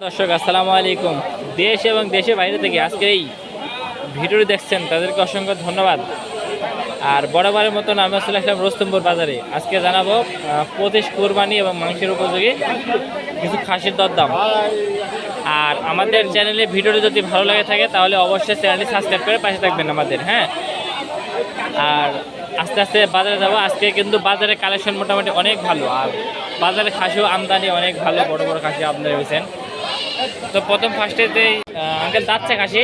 দর্শক, আসসালামু আলাইকুম। দেশ এবং দেশের বাইরে থেকে আজকে এই ভিডিওটি দেখছেন, তাদেরকে অসংখ্য ধন্যবাদ। আর বরাবরের মতন আমরা চলে আসলাম রোস্তমপুর বাজারে। আজকে জানাব পঁচিশ কোরবানি এবং মাংসের উপযোগী কিছু খাসির দরদাম। আর আমাদের চ্যানেলে ভিডিওটি যদি ভালো লাগে থাকে, তাহলে অবশ্যই চ্যানেলটি সাবস্ক্রাইব করে পাশে থাকবেন আমাদের হ্যাঁ? আর আস্তে আস্তে বাজারে যাব। আজকে কিন্তু বাজারে কালেকশন মোটামুটি অনেক ভালো। আর বাজারে খাসিও আমদানি অনেক ভালো, বড় বড় খাসি আমদানি হয়েছেন। তো প্রথম ফার্স্টে যে আঙ্কেল দাঁতছে খাসি।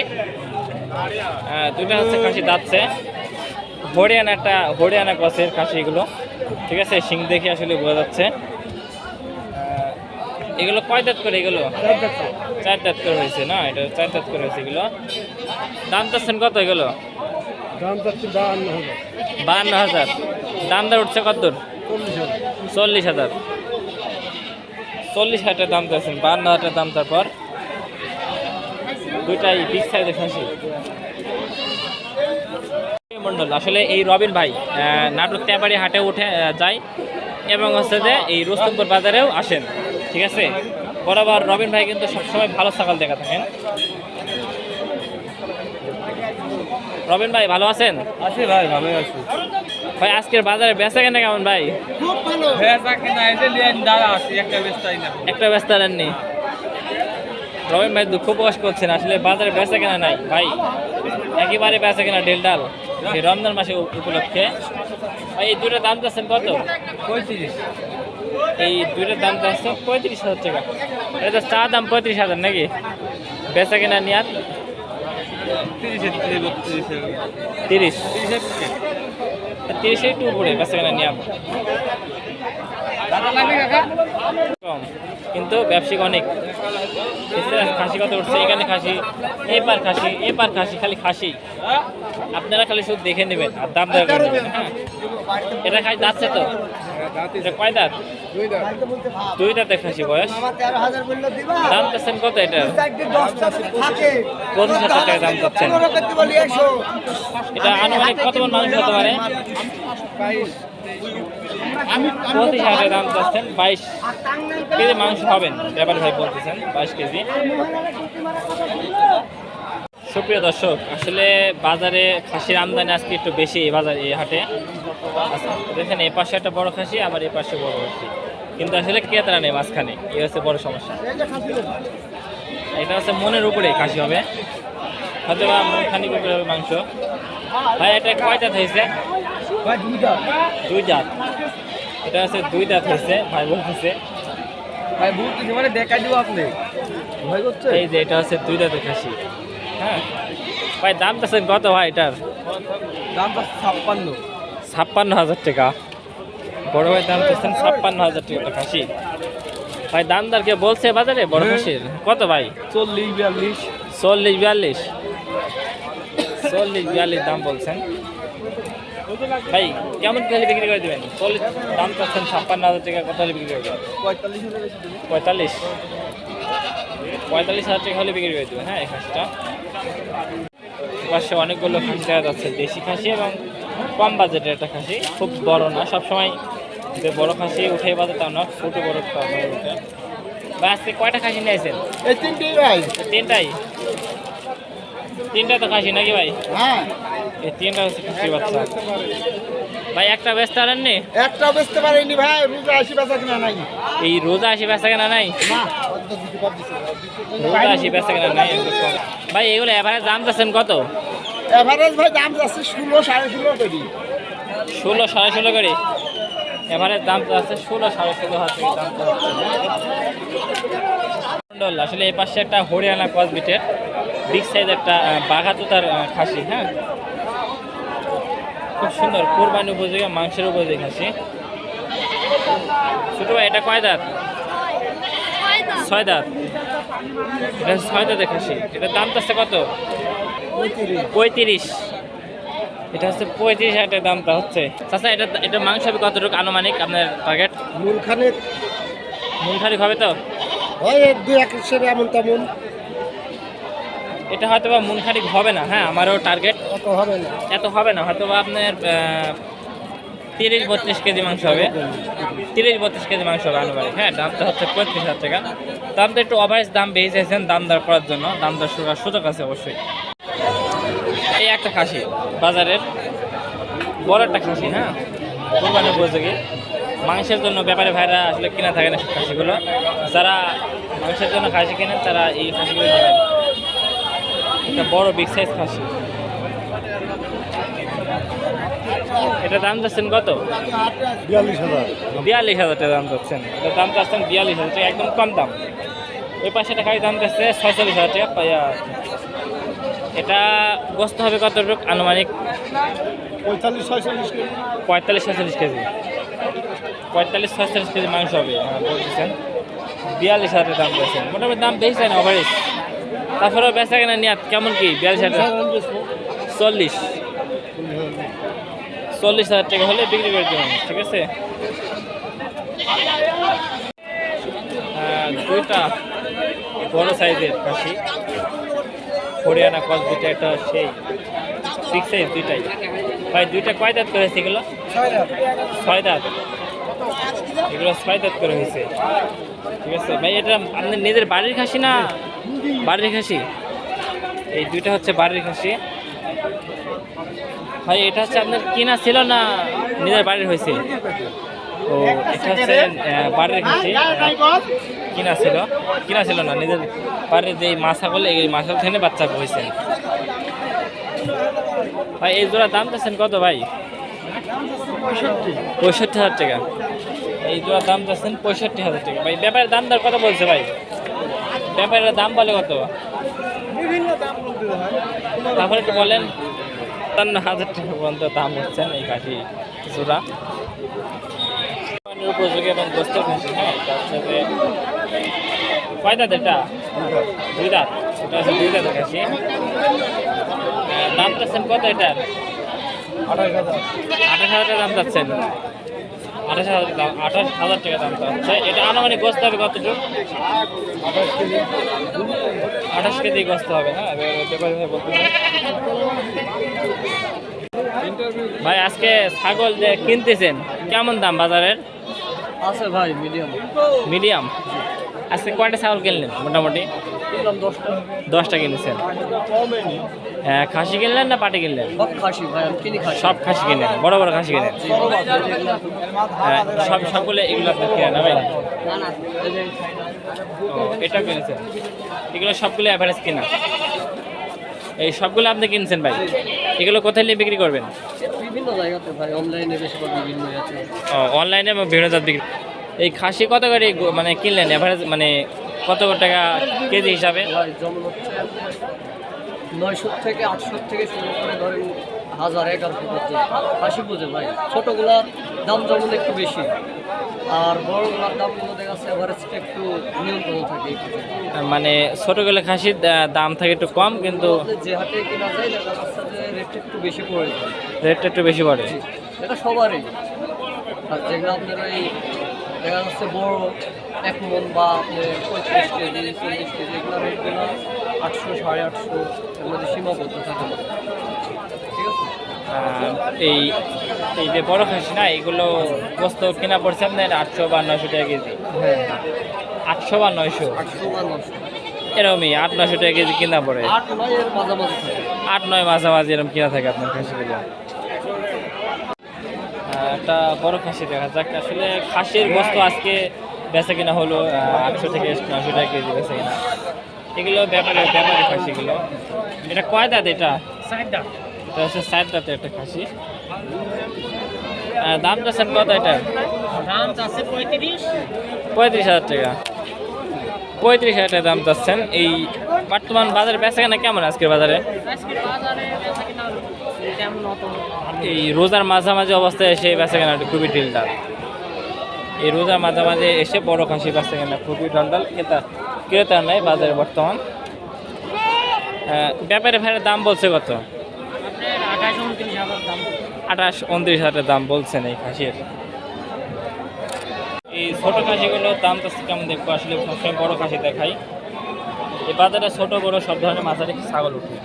হ্যাঁ, দুটো হচ্ছে খাসি দাঁতছে। হরিয়ানা একটা হরিয়ানা গছের খাসি এগুলো। ঠিক আছে শিং দেখে আসলে বোঝা যাচ্ছে। এগুলো কয় দাঁত করে এগুলো? চার দাঁত করে। হয়েছে না? এটা চার দাঁত করে হয়েছে এগুলো। দাম চাচ্ছেন কত এগুলো? বাহান্ন হাজার। বাহান্ন হাজার। দাম দর উঠছে কত চল্লিশ হাজার। চল্লিশ হাজার দাম চাচ্ছেন বাহান্ন হাজার দাম তারপর দুইটাই বিগ সাইজের খাসি মন্ডল, আসলে এই রবিন ভাই নাটক তেবাড়ি হাটে উঠে যায় এবং হচ্ছে যে এই রোস্তমপুর বাজারেও আসেন, ঠিক আছে? বরাবর রবিন ভাই কিন্তু সবসময় ভালো ছাগল দেখা থাকেন। রবিন ভাই, ভালো আছেন? আছি ভাই ভালো আছি। ভাই আজকের বাজারে বেচা কেনা কেমন ভাই? খুব ভালো ভেজা কিনা এসে লিয়েন দাঁড়া আছি একটা বেস্তাই না। একটা ব্যস্ত নেননি রবিন ভাই দুঃখ প্রকাশ করছেন আসলে বাজারে বেচা কেনা নাই। ভাই একেবারে বেচা কেনা ডাল এই রমজান মাসে উপলক্ষে। ভাই এই দুটোর দাম চাচ্ছেন কত? পঁয়ত্রিশ। এই দুটোর দাম চাচ্ছে পঁয়ত্রিশ হাজার টাকা। এটা চা দাম পঁয়ত্রিশ হাজার নাকি? বেচা কেনা নিয়ার তিরিশে। তিরিশ বত্রিশে তিরিশ তিরিশে তিরিশে একটু উপরে বেচা কেনা কম কিন্তু ব্যবসায়িক অনেক। খাসি কত উঠছে, এখানে খাসি, এপার খাসি এপার খাসি, খালি খাসি। আপনারা খালি শুধু দেখে নেবেন, আর দাম দর হ্যাঁ। এটা খাই যাচ্ছে তো? এটা কয় দাঁত? দুই দাঁত খাসি বয়স। দাম চাচ্ছেন কত এটা। পঁচিশ হাজার দাম একশো এটা আনুমানিক কত মন মানুষ হতে পারে? পঁচিশ হাজার দাম চাচ্ছেন বাইশ কেজি মাংস হবেন ব্যাপার ভাই বলতেছেন বাইশ কেজি। সুপ্রিয় দর্শক আসলে বাজারে খাসির আমদানি আজকে একটু বেশি এই বাজারে এই হাটে। আচ্ছা, দেখেন এ পাশে একটা বড় খাসি আবার এ পাশে বড় খাসি। কিন্তু আসলে ক্রেতারা নেই মাঝখানে এই হচ্ছে বড় সমস্যা। এটা হচ্ছে মনের উপরে খাসি হবে। হয়তো বা মন খানিক উপরে হবে মাংস। ভাই এটা কয় দাঁত হয়েছে দুই দাঁত। এটা দুই দাঁত হয়েছে ভাই বলতেছে। ভাই ভুল কিছু মানে দেখাই দিব আপনি। ভয় করছে? এই যে এটা হচ্ছে দুই দাঁতের খাসি। হ্যাঁ। ভাই দাম কত ভাই এটার? দামটা ছাপ্পান্ন। ছাপ্পান্ন হাজার টাকা। বড় ভাই দাম চাচ্ছেন ছাপ্পান্ন হাজার টাকা খাসি। ভাই দাম দর কে বলছে বাজারে বড় হ্যাঁ। খাসির? কত ভাই? চল্লিশ বিয়াল্লিশ। চল্লিশ বিয়াল্লিশ। চল্লিশ বিয়াল্লিশ দাম বলছেন। ভাই কেমন কি হলে বিক্রি করে দেবেন? চল্লিশ দাম চাচ্ছেন ছাপ্পান্ন হাজার টাকা কত হলে বিক্রি করে দেবেন পঁয়তাল্লিশ পঁয়তাল্লিশ। পঁয়তাল্লিশ হাজার টাকা হলে বিক্রি করে দেবেন হ্যাঁ এই খাসিটা? পাশে অনেকগুলো খাসি দেখা যাচ্ছে দেশি খাসি এবং কম বাজেটের একটা খাসি খুব বড় না সবসময় যে বড় খাসি উঠে বাজে তাও না ছোটো বড় উঠে। ভাই আজকে কয়টা খাসি নিয়েছেন? তিনটেই তিনটাই? তিনটা তো খাসি নাকি ভাই? হ্যাঁ। এই তিনটা হচ্ছে খাসির বাচ্চা। ভাই একটা একটা বেচতে ভাই রোজা আসি বেচা কিনা নাই। এই রোজা আসি বেচা কেনা নাই? রোজা আসি বেচা কেনা ভাই এগুলো এভারেজ দাম কত? এভারেজ ভাই দাম যাচ্ছে ষোলো সাড়ে ষোলো করি ষোলো সাড়ে ষোলো করে এভারেজ দাম তো আছে ষোলো সাড়ে ষোলো হাজার দাম আসলে এই পাশে একটা হরিয়ানা কসবিটের বিগ সাইজ একটা বাঘাতুতার আহ, খাসি হ্যাঁ? খুব সুন্দর কোরবানি উপযোগী মাংসের উপযোগী খাসি। ছোট ভাই এটা কয় দাঁত? ছয় দাঁত। এটা ছয় দাঁতের খাসি। এটার দাম তো আছে কত? পঁয়ত্রিশ। এটা হচ্ছে পঁয়ত্রিশ হাজার দামটা হচ্ছে। চাচা এটা এটা মাংস হবে কতটুকু আনুমানিক আপনার টার্গেট মূলখানে মন খারিক হবে তো? হয় দুই এক এমন তেমন। এটা হয়তো বা মন খারিক হবে না হ্যাঁ আমারও টার্গেট হবে না। এত হবে না হয়তো বা আপনার তিরিশ বত্রিশ কেজি মাংস হবে। তিরিশ বত্রিশ কেজি মাংস হবে আনুমানিক হ্যাঁ দামটা হচ্ছে পঁয়ত্রিশ হাজার টাকা। দামটা একটু অভারেজ দাম বেড়ে চাইছেন দাম দর করার জন্য দাম দর করার সুযোগ আছে অবশ্যই। এই একটা খাসি বাজারের বড় একটা খাসি হ্যাঁ কোরবানি উপযোগী। মাংসের জন্য ব্যাপারে ভাইরা আসলে কিনা থাকে না খাসিগুলো। যারা মাংসের জন্য খাসি কেনেন তারা এই খাসিগুলো এটা বড় বিগ সাইজ খাসি। এটা দাম যাচ্ছেন কত? বিয়াল্লিশ হাজার। বিয়াল্লিশ হাজার টাকা দাম যাচ্ছেন। এটা দাম যাচ্ছেন বিয়াল্লিশ হাজার টাকা একদম কম দাম। ওই পাশে খাই দাম যাচ্ছে ছয়চল্লিশ হাজার টাকা এটা গোস্ত হবে কতটুক আনুমানিক? পঁয়তাল্লিশ ছয়চল্লিশ কেজি। পঁয়তাল্লিশ ছয়চল্লিশ কেজি। পঁয়তাল্লিশ ছয়চল্লিশ কেজি মাংস হবে হ্যাঁ, বলতেছেন। বিয়াল্লিশ হাজার দাম বলছেন মোটামুটি দাম বেশি চাই না ওভারেজ তারপরেও বেচা কেনা নিয়াত কেমন কি? বিয়াল্লিশ হাজার চল্লিশ। চল্লিশ হাজার টাকা হলে বিক্রি করে দেবেন, ঠিক আছে? দুইটা বড় সাইজের খাসি। হরিয়ানা কস দুইটা একটা সেই বিগ সাইজ দুইটাই। ভাই, দুইটা কয় দাঁত করে হয়েছে এগুলো? ছয় দাঁত। এগুলো ছয় দাঁত করে হয়েছে। ঠিক আছে, ভাই, এটা আপনার নিজের বাড়ির খাসি না বাড়ির খাসি? এই দুইটা হচ্ছে বাড়ির খাসি। ভাই, এটা হচ্ছে আপনার কিনা ছিল না নিজের বাড়ির হয়েছে? ও, এটা হচ্ছে বাড়ির খাসি কিনা ছিল। কিনা ছিল না, নিজের বাড়ির যে মাছা করলে এই মাছা থেকে বাচ্চা হয়েছে। ভাই, এই জোড়া দাম চাচ্ছেন কত ভাই? পঁয়ষট্টি হাজার টাকা। এই জোড়া দাম চাচ্ছেন পঁয়ষট্টি হাজার টাকা। ভাই ব্যাপারের দাম দর কত বলছে ভাই? ব্যাপারের দাম বলে কত? তারপরে একটু বলেন। সাতান্ন হাজার টাকা পর্যন্ত দাম হচ্ছেন এই কাঠি জোড়া। উপযোগী এবং গোস্ত হ্যাঁ এটা হচ্ছে যে কয় দাঁত এটা? দুই দাঁত। এটা হচ্ছে দুই দাঁত খাসি আহ, দাম চাচ্ছেন কত এটার? আঠাশ হাজার। আঠাশ হাজার টাকা দাম চাচ্ছেন আঠাশ হাজার দাম আঠাশ হাজার টাকা দাম এটা আনুমানিক হবে কতটুকু? আঠাশ কেজি হবে ব্যাপারে ভাই বলতে ভাই আজকে ছাগল যে কিনতেছেন কেমন দাম বাজারের? আছে ভাই মিডিয়াম। মিডিয়াম? আজকে কয়টা ছাগল কিনলেন মোটামুটি? দশটা। কিনেছেন? হ্যাঁ খাসি কিনলেন না পাটি কিনলেন? সব খাসি কিনি কিনেন বড় বড় খাসি কিনেন? হ্যাঁ সব সবগুলো এগুলো আপনার ভাই? এটা কিনেছেন? এগুলো সবগুলো অ্যাভারেজ কিনা। এই সবগুলো আপনি কিনছেন ভাই? এগুলো কোথায় নিয়ে বিক্রি করবেন? বিভিন্ন জায়গাতে ভাই অনলাইনে বেশিরভাগ বিভিন্ন ও অনলাইনে এবং বিভিন্ন জাত বিক্রি এই খাসি কত করে মানে কিনলেন? অ্যাভারেজ মানে কত টাকা কেজি হিসাবে? নয়শো থেকে আটশো থেকে শুরু করে ধরেন হাজার এগারোশো পর্যন্ত। খাসি বুঝে ভাই। ছোটোগুলার দাম যেমন একটু বেশি আর বড়গুলার দামগুলো দেখা যাচ্ছে এভারেজটা একটু নিয়ন্ত্রণ থাকে মানে ছোটোগুলো খাসির দাম থাকে একটু কম কিন্তু যে হাটে কেনা যায় দেখা যাচ্ছে যে রেটটা একটু বেশি পড়ে রেটটা একটু বেশি পড়ে। এটা সবারই। আর যেগুলো আপনার ওই দেখা যাচ্ছে বড় এক মন বা আপনার পঁয়ত্রিশ কেজি চল্লিশ কেজি এগুলো রেটগুলো আটশো সাড়ে আটশো এর মধ্যে সীমাবদ্ধ থাকে। ঠিক আছে? এই এই যে বড় খাসি না এগুলো বস্ত কেনা পড়ছে আপনার আটশো বা নয়শো টাকা কেজি। হ্যাঁ। আটশো বা নয়শো? আটশো বা নশো এরকমই আট নয়শো টাকা কেজি কিনা পড়ে। আট নয় মাঝামাঝি আট নয় মাঝামাঝি এরকম কিনা থাকে আপনার খাসিগুলো। একটা বড় খাসি দেখা যাক। আসলে খাসির বস্তু আজকে বেচা কিনা হলো আটশো থেকে নশো টাকা কেজি বেচা কিনা। এগুলো ব্যাপারে ব্যাপারে খাসিগুলো। এটা কয় দাঁত এটা? এটা হচ্ছে সাত দাঁতের একটা খাসি। দামটা স্যার কত এটা দাম পঁয়ত্রিশ। পঁয়ত্রিশ হাজার টাকা। পঁয়ত্রিশ হাজার টাকা দাম চাচ্ছেন। এই বর্তমান বাজারে বেচা কেনা কেমন আজকের বাজারে? আজকের বাজারে বেচা কিনা কেমন অত এই রোজার মাঝামাঝি অবস্থায় এসে বেচা কেনাটা খুবই ঢিলঢাল এই রোজার মাঝামাঝি এসে বড় খাসি বেচা কেনা খুবই ঢালঢাল ক্রেতা ক্রেতা নাই বাজারে বর্তমান। ব্যাপারে ভাইয়ের দাম বলছে কত? আঠাশ উনত্রিশ হাজার দাম বলছেন এই খাসির। এই ছোট খাসিগুলোর দাম তো কেমন দেখব? আসলে সবসময় বড় খাসি দেখাই। এই বাজারে ছোট, বড় সব ধরনের মাঝারি ছাগল উঠে?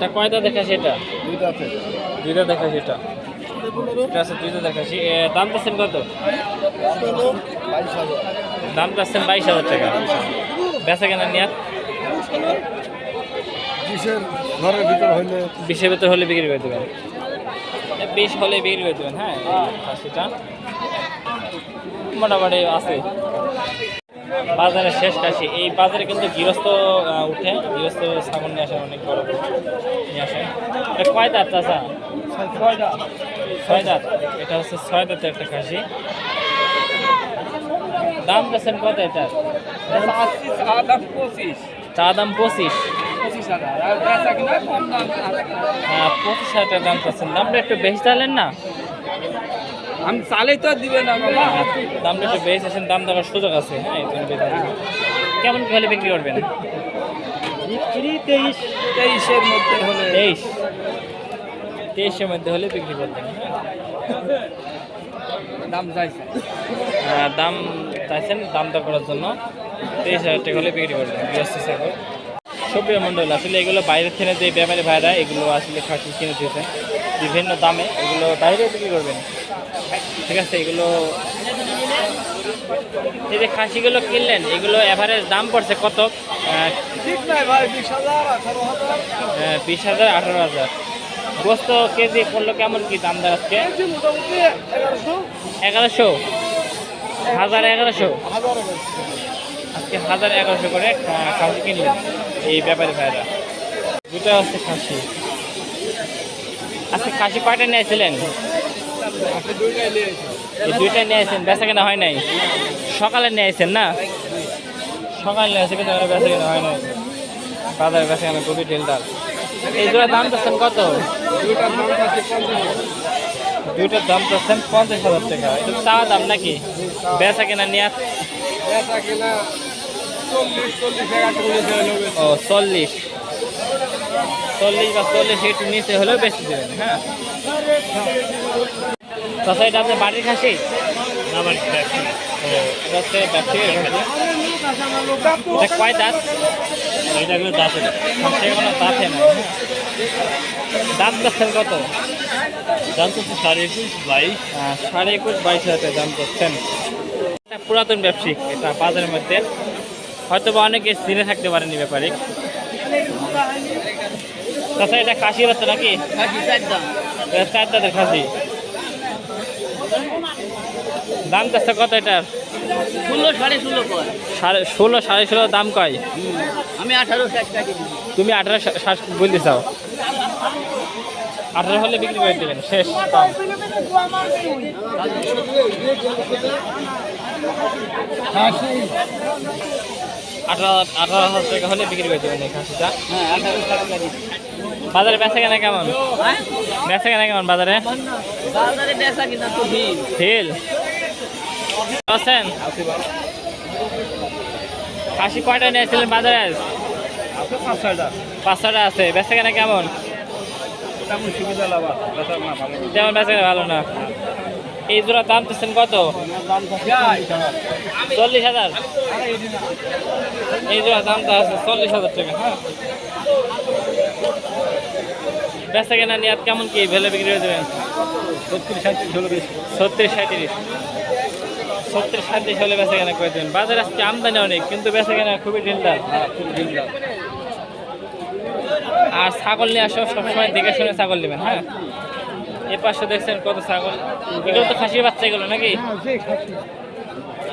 এটা কয়টা দেখা সেটা দুইটাতে দুইটা দেখা সেটা এটা আছে দুই দাঁতের খাসি এ, দাম চাচ্ছেন কত? দাম চাচ্ছেন বাইশ হাজার টাকা। বেচা কেনা নিয়ে কিসের ঘরের ভিতর হইলে? বিশের ভেতর হলে বিক্রি করে দেবেন। বিশ হলে বিক্রি করে দেবেন হ্যাঁ? এই খাসিটা মোটামুটি আছে। বাজারে শেষ কাশি। এই বাজারে কিন্তু গৃহস্থ উঠে। গৃহস্থ ছাগল নিয়ে আসে অনেক বড় নিয়ে আসে এটা কয় দাঁত চাষা ছয় দাঁত। এটা হচ্ছে ছয় দাঁতের একটা খাসি। দাম বেছেন কত এটা? চা দাম পঁচিশ। পঁচিশ হাজার দাম চাচ্ছেন। দামটা একটু বেশি চালেন না? আমি চালেই তো দিবে না বাবা। দামটা একটু বেশি আছেন দাম দেওয়ার সুযোগ আছে হ্যাঁ। কেমন কি হলে বিক্রি করবেন? বিক্রি তেইশ তেইশের মধ্যে হলে। তেইশ। তেইশের মধ্যে হলে বিক্রি করবেন দাম চাইছে। হ্যাঁ দাম চাইছেন দাম দর করার জন্য তেইশ হাজার টাকা হলে বিক্রি করবেন সবজি মণ্ডল আসলে এগুলো বাইরের থেকে যে ব্যাপারী ভাইরা এগুলো আসলে খাসি কিনে দিয়েছেন। বিভিন্ন দামে এগুলো বাইরে বিক্রি করবেন। ঠিক আছে এগুলো এই যে খাসিগুলো কিনলেন এগুলো এভারেজ দাম পড়ছে কত? ভাই বিশ হাজার আঠারো হাজার। গোস্ত কেজি করল কেমন কি দাম কেজি মোটামুটি এগারোশো। এগারোশো? হাজার এগারোশো? আজকে হাজার এগারোশো করে খাসি কিনলেন এই ব্যাপারে ভাইরা। দুটা হচ্ছে খাসি। আজকে খাসি কয়টা নিয়েছিলেন এই দুইটা নিয়েছেন বেচা কেনা হয় নাই। সকালে নিয়েছেন না? সকালে নিয়েছে কিন্তু বেচা কেনা হয় নাই। বাজারে বেচা কেনা খুবই ঢিলদার এই দুটার দাম চাচ্ছেন কত? দুইটার দাম চাচ্ছেন পঞ্চাশ হাজার টাকা। এটা তো চাওয়া দাম নাকি? বেচা কেনা নিয়ে ও চল্লিশ। চল্লিশ বা চল্লিশ একটু নিচে হলেও বেশি দেবেন হ্যাঁ? তাছাড়া এটা আপনার বাড়ির খাসি? এটা হচ্ছে কয় দাঁত? এটা দাঁতে না দাঁতে না। হ্যাঁ। দাম কত? দাম সাড়ে একুশ বাইশ। সাড়ে একুশ বাইশ হাজার দাম এটা পুরাতন ব্যবসায়িক এটা বাজারের মধ্যে। হয়তো বা অনেকে চিনে থাকতে পারেনি ব্যাপারে। তাছাড়া এটা খাসি বাচ্চা নাকি চার দাঁতের খাসি। দাম চাচ্ছে কত এটার? ষোলো সাড়ে ষোলো সাড়ে ষোলো সাড়ে ষোলো দাম কয়? আমি আঠারো তুমি আঠারো ষাট বলতে চাও? আঠারো হলে বিক্রি করে দেবেন শেষ দাম। আঠারো আঠারো হাজার টাকা হলে বিক্রি করে দেবেন এই খাসিটা। হ্যাঁ বাজারে বেচা কেনা কেমন? হ্যাঁ? বেচা কেনা কেমন বাজারে? বাজারে বেচা কিনা তো হিল আছেন খাসি কয়টা নিয়েছিলেন বাজারে? পাঁচশোটা আছে। বেচা কেনা কেমন? তেমন বেচা কেনা ভালো না। এই জোড়া দাম দিচ্ছেন কত? চল্লিশ হাজার। এই জোড়া দামটা আছে চল্লিশ হাজার টাকা। বেচা কেনা নিয়ে কেমন কি? ভেলে বিক্রি হয়ে দেবেন ছত্রিশ সাঁত্রিশ ছত্রিশ সাঁত্রিশ। হলে বেচা কেনা করে দেবেন বাজারে আজকে আমদানি অনেক কিন্তু বেচা কেনা খুবই ঢিলদার আর ছাগল নিয়ে আসো সবসময় দেখে শুনে ছাগল নেবেন হ্যাঁ? এ পাশে দেখছেন কত ছাগল। এগুলো তো খাসির বাচ্চা এগুলো নাকি?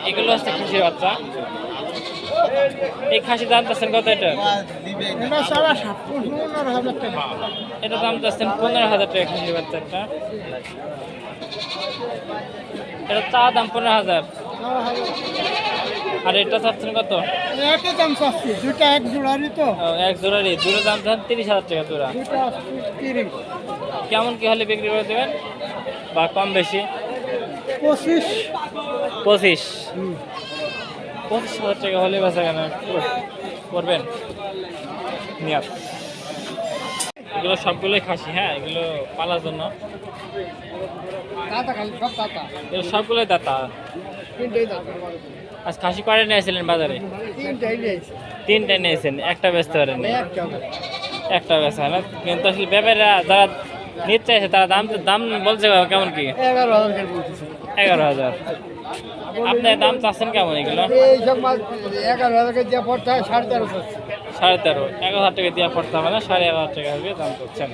এগুলো হচ্ছে খাসির বাচ্চা। এই খাসির দাম চাচ্ছেন কত এটা? এটা দাম চাচ্ছেন পনেরো হাজার টাকা খাসির বাচ্চাটা। এটা চা দাম পনেরো হাজার। আর এটা চাচ্ছেন কত? দাম চাচ্ছি দুটা এক জোড়ারই তো। এক জোড়ারই। জোড়া দাম চাচ্ছেন তিরিশ হাজার টাকা জোড়া। কেমন কি হলে বিক্রি করে দেবেন? বা কম বেশি? পঁচিশ। পঁচিশ। পঁচিশ হাজার টাকা হলে বেচা কেন করবেন? নিয়াত। এগুলো সবগুলোই খাসি হ্যাঁ? এগুলো পালার জন্য। দাদা খালি সব দাদা এগুলো সবগুলোই দাতা? আজ খাসি কয়টা নিয়েছিলেন বাজারে? তিনটেই তিনটা নিয়েছেন একটা বেচতে পারেন একটা একটা বেচা না? কিন্তু আসলে ব্যাপারীরা যারা নিতে চাইছে তারা দাম দাম বলছে কেমন কি? এগারো হাজার করে বলতেছে। এগারো হাজার। আপনি দাম চাচ্ছেন কেমন এগুলো? এই সব মাছ এগারো হাজার দিয়ে পড়তে হয় সাড়ে তেরো সাড়ে তেরো। এগারো হাজার টাকা দিয়ে পড়তে হবে না সাড়ে এগারো হাজার টাকা দিয়ে দাম করছেন।